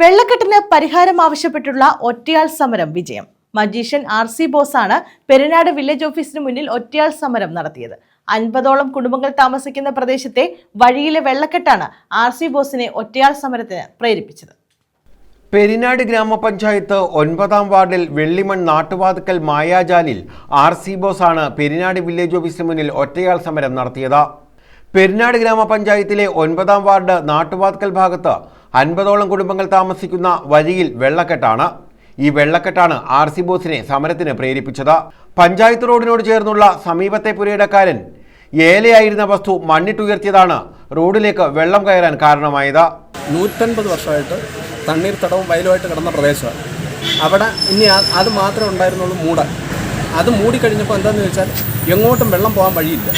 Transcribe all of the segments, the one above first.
വെള്ളക്കെട്ടിന് പരിഹാരം ആവശ്യപ്പെട്ടുള്ള ഒറ്റയാൾ സമരം വിജയം. മജീഷ്യൻ ആർ സി ബോസാണ് പെരുനാട് വില്ലേജ് ഓഫീസിന് മുന്നിൽ ഒറ്റയാൾ സമരം നടത്തിയത്. അൻപതോളം കുടുംബങ്ങൾ താമസിക്കുന്ന പ്രദേശത്തെ വഴിയിലെ വെള്ളക്കെട്ടാണ് ആർ സി ബോസിനെ ഒറ്റയാൾ സമരത്തിന് പ്രേരിപ്പിച്ചത്. പെരിനാട് ഗ്രാമപഞ്ചായത്ത് ഒൻപതാം വാർഡിൽ വെള്ളിമൺ നാട്ടുവാതുക്കൽ മായാജാലിൽ ആർ സി ബോസാണ് പെരിനാട് വില്ലേജ് ഓഫീസിന് മുന്നിൽ ഒറ്റയാൾ സമരം നടത്തിയത്. പെരിനാട് ഗ്രാമപഞ്ചായത്തിലെ ഒൻപതാം വാർഡ് നാട്ടുവാതുക്കൽ ഭാഗത്ത് അൻപതോളം കുടുംബങ്ങൾ താമസിക്കുന്ന വഴിയിൽ വെള്ളക്കെട്ടാണ്. ഈ വെള്ളക്കെട്ടാണ് ആർ സി ബോസിനെ സമരത്തിന് പ്രേരിപ്പിച്ചത്. പഞ്ചായത്ത് റോഡിനോട് ചേർന്നുള്ള സമീപത്തെ പുരയിടക്കാരൻ ഏലയായിരുന്ന വസ്തു മണ്ണിട്ടുയർത്തിയതാണ് റോഡിലേക്ക് വെള്ളം കയറാൻ കാരണമായത്. നൂറ്റൻപത് വർഷമായിട്ട് തണ്ണീർ തടവും വയലുമായിട്ട് കിടന്ന പ്രദേശമാണ്. അവിടെ ഇനി അത് മാത്രമേ ഉണ്ടായിരുന്നുള്ളൂ മൂട. അത് മൂടിക്കഴിഞ്ഞപ്പോൾ എന്താണെന്ന് വെച്ചാൽ എങ്ങോട്ടും വെള്ളം പോകാൻ വഴിയില്ല.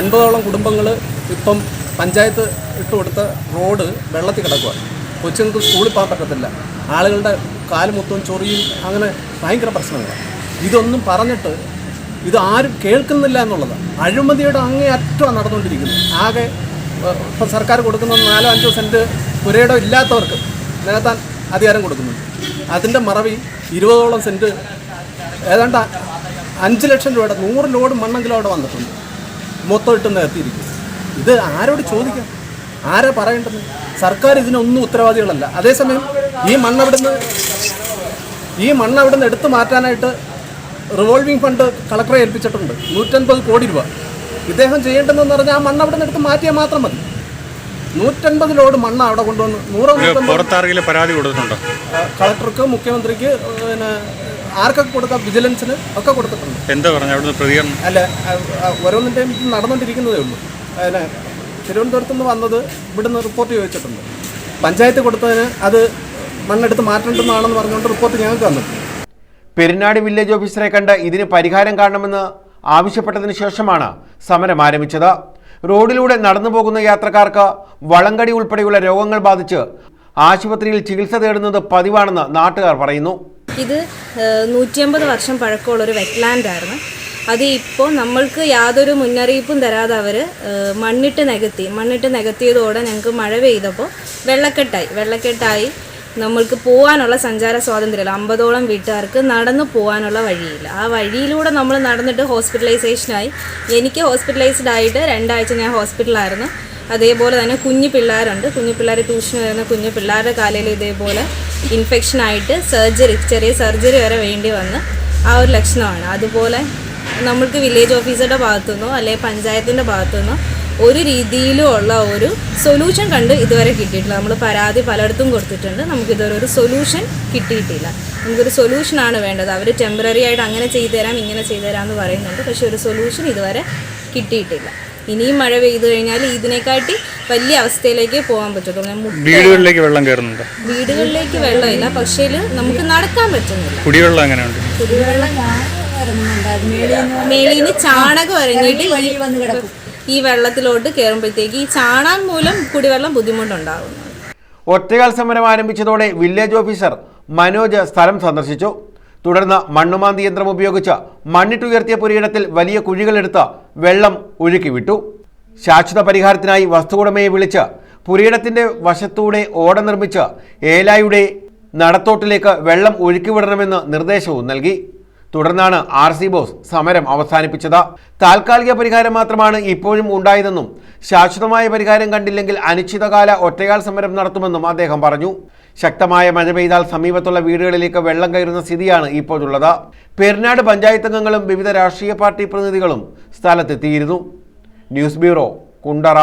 അൻപതോളം കുടുംബങ്ങൾ ഇപ്പം പഞ്ചായത്ത് ഇട്ടുകൊടുത്ത റോഡ് വെള്ളത്തിൽ കിടക്കുകയാണ് കൊച്ചുങ്ങൾക്ക് സ്കൂളിൽ പോകാൻ പറ്റത്തില്ല. ആളുകളുടെ കാലുമൊത്തവും ചൊറിയും അങ്ങനെ ഭയങ്കര പ്രശ്നങ്ങളാണ്. ഇതൊന്നും പറഞ്ഞിട്ട് ഇത് ആരും കേൾക്കുന്നില്ല എന്നുള്ളതാണ്. അഴിമതിയുടെ അങ്ങേ അറ്റമാണ് നടന്നുകൊണ്ടിരിക്കുന്നത് ആകെ ഇപ്പം സർക്കാർ കൊടുക്കുന്ന നാലോ അഞ്ചോ സെന്റ് പുരയിടം ഇല്ലാത്തവർക്ക് നികത്താൻ അധികാരം കൊടുക്കുന്നുണ്ട്. അതിന്റെ മറവി ഇരുപതോളം സെന്റ് ഏതാണ്ട് അഞ്ച് ലക്ഷം രൂപയുടെ നൂറ് ലോഡ് മണ്ണെങ്കിലും അവിടെ വന്നിട്ടുണ്ട്. മൊത്തം ഇട്ട് നികത്തിയിരിക്കും ഇത് ആരോട് ചോദിക്കാം? ആരാ പറയേണ്ടത്? സർക്കാർ ഇതിനൊന്നും ഉത്തരവാദികളല്ല. അതേസമയം ഈ മണ്ണ് മണ്ണവിടുന്ന് ഈ മണ്ണ് അവിടുന്ന് എടുത്തു മാറ്റാനായിട്ട് റിവോൾവിംഗ് ഫണ്ട് കളക്ടറെ ഏൽപ്പിച്ചിട്ടുണ്ട്. നൂറ്റൻപത് കോടി രൂപ. ഇദ്ദേഹം ചെയ്യേണ്ടതെന്ന് പറഞ്ഞാൽ ആ മണ്ണ് അവിടെ നിന്ന് എടുത്ത് മാറ്റിയാൽ മാത്രം മതി. നൂറ്റൻപത് ലോഡ് മണ്ണ് അവിടെ കൊണ്ടുവന്ന് നൂറ് പരാതി കൊടുത്തിട്ടുണ്ടോ? കളക്ടർക്ക് മുഖ്യമന്ത്രിക്ക് പിന്നെ ആർക്കൊക്കെ കൊടുക്കാം? വിജിലൻസിന് ഒക്കെ കൊടുത്തിട്ടുണ്ട്. എന്താ പറഞ്ഞു അവിടുന്ന് പ്രതികരണം? അല്ല ഓരോന്നിന്റെയും നടന്നുകൊണ്ടിരിക്കുന്നതേ ഉള്ളൂ. പിന്നെ തിരുവനന്തപുരത്ത് നിന്ന് വന്നത് ഇവിടുന്ന് റിപ്പോർട്ട് ചോദിച്ചിട്ടുണ്ട്. പഞ്ചായത്ത് കൊടുത്തതിന് അത് മണ്ണെടുത്ത് മാറ്റേണ്ടതാണെന്ന് പറഞ്ഞുകൊണ്ട് റിപ്പോർട്ട് ഞങ്ങൾക്ക് തന്നു പെരിനാട് വില്ലേജ് ഓഫീസറെ കണ്ട് ഇതിന് പരിഹാരം കാണണമെന്ന് ആവശ്യപ്പെട്ടതിന് ശേഷമാണ് സമരം ആരംഭിച്ചത്. റോഡിലൂടെ നടന്നു പോകുന്ന യാത്രക്കാർക്ക് വളങ്കടി ഉൾപ്പെടെയുള്ള രോഗങ്ങൾ ബാധിച്ച് ആശുപത്രിയിൽ ചികിത്സ തേടുന്നത് പതിവാണെന്ന് നാട്ടുകാർ പറയുന്നു. ഇത് നൂറ്റിയമ്പത് വർഷം പഴക്കമുള്ള ഒരു വെറ്റ്ലാൻഡ് ആയിരുന്നു അത് ഇപ്പോൾ നമ്മൾക്ക് യാതൊരു മുന്നറിയിപ്പും തരാതെ അവർ മണ്ണിട്ട് നികത്തി. മണ്ണിട്ട് നികത്തിയതോടെ ഞങ്ങൾക്ക് മഴ പെയ്തപ്പോൾ വെള്ളക്കെട്ടായി. വെള്ളക്കെട്ടായി നമ്മൾക്ക് പോകാനുള്ള സഞ്ചാര സ്വാതന്ത്ര്യമില്ല. അമ്പതോളം വീട്ടുകാർക്ക് നടന്നു പോകാനുള്ള വഴിയില്ല. ആ വഴിയിലൂടെ നമ്മൾ നടന്നിട്ട് ഹോസ്പിറ്റലൈസേഷനായി എനിക്ക് ഹോസ്പിറ്റലൈസ്ഡ് ആയിട്ട് രണ്ടാഴ്ച ഞാൻ ഹോസ്പിറ്റലായിരുന്നു അതേപോലെ തന്നെ കുഞ്ഞു പിള്ളേരുണ്ട്. കുഞ്ഞു പിള്ളേർ ട്യൂഷൻ വരുന്ന കുഞ്ഞു പിള്ളേരുടെ കാലയിൽ ഇതേപോലെ ഇൻഫെക്ഷൻ ആയിട്ട് സർജറി ചെറിയ സർജറി വരെ വേണ്ടി വന്ന് ആ ഒരു ലക്ഷണമാണ്. അതുപോലെ നമ്മൾക്ക് വില്ലേജ് ഓഫീസറുടെ ഭാഗത്തുനിന്നോ അല്ലെങ്കിൽ പഞ്ചായത്തിന്റെ ഭാഗത്തുനിന്നോ ഒരു രീതിയിലും ഉള്ള ഒരു സൊല്യൂഷൻ കണ്ട് ഇതുവരെ കിട്ടിയിട്ടില്ല. നമ്മൾ പരാതി പലയിടത്തും കൊടുത്തിട്ടുണ്ട്. നമുക്ക് ഇതുവരെ ഒരു സൊല്യൂഷൻ കിട്ടിയിട്ടില്ല. നമുക്കൊരു സൊല്യൂഷനാണ് വേണ്ടത്. അവർ ടെമ്പററി ആയിട്ട് അങ്ങനെ ചെയ്തു തരാം ഇങ്ങനെ ചെയ്തു തരാം എന്ന് പറയുന്നുണ്ട്. പക്ഷേ ഒരു സൊല്യൂഷൻ ഇതുവരെ കിട്ടിയിട്ടില്ല. ഇനിയും മഴ പെയ്തു കഴിഞ്ഞാൽ ഇതിനെക്കാട്ടി വലിയ അവസ്ഥയിലേക്ക് പോകാൻ പറ്റത്തുള്ളൂ. വീടുകളിലേക്ക് വെള്ളം കയറുന്നുണ്ട്? വീടുകളിലേക്ക് വെള്ളമില്ല. പക്ഷേ നമുക്ക് നടക്കാൻ പറ്റുന്നില്ല. കുടിവെള്ളം അങ്ങനെയുണ്ട് കുടിവെള്ളം മേളിന്ന് ചാണകം ഇറങ്ങിയിട്ട് ഈ- ഈ വെള്ളത്തിലോട്ട് കയറുമ്പോഴത്തേക്ക് ഈ ചാണാൻ മൂലം കുടിവെള്ളം ബുദ്ധിമുട്ടുണ്ടാകുന്നു. ഒറ്റകാൽ സമരം ആരംഭിച്ചതോടെ വില്ലേജ് ഓഫീസർ മനോജ് സ്ഥലം സന്ദർശിച്ചു. തുടർന്ന് മണ്ണുമാന്തി യന്ത്രം ഉപയോഗിച്ച് മണ്ണിട്ടുയർത്തിയ പുരയിടത്തിൽ വലിയ കുഴികളെടുത്ത് വെള്ളം ഒഴുക്കി വിട്ടു ശാശ്വത പരിഹാരത്തിനായി വസ്തുവുടമയെ വിളിച്ച് പുരയിടത്തിന്റെ വശത്തൂടെ ഓട നിർമ്മിച്ച് ഏലായുടെ നടത്തോട്ടിലേക്ക് വെള്ളം ഒഴുക്കിവിടണമെന്ന് നിർദ്ദേശവും നൽകി. തുടർന്നാണ് ആർ സി ബോസ് സമരം അവസാനിപ്പിച്ചത്. താൽക്കാലിക പരിഹാരം മാത്രമാണ് ഇപ്പോഴും ഉണ്ടായതെന്നും ശാശ്വതമായ പരിഹാരം കണ്ടില്ലെങ്കിൽ അനിശ്ചിതകാല ഒറ്റയാൾ സമരം നടത്തുമെന്നും അദ്ദേഹം പറഞ്ഞു. ശക്തമായ മഴ പെയ്താൽ സമീപത്തുള്ള വീടുകളിലേക്ക് വെള്ളം കയറുന്ന സ്ഥിതിയാണ് ഇപ്പോഴുള്ളത്. പെരുനാട് പഞ്ചായത്ത് അംഗങ്ങളും വിവിധ രാഷ്ട്രീയ പാർട്ടി പ്രതിനിധികളും സ്ഥലത്തെത്തിയിരുന്നു. News bureau Kundara.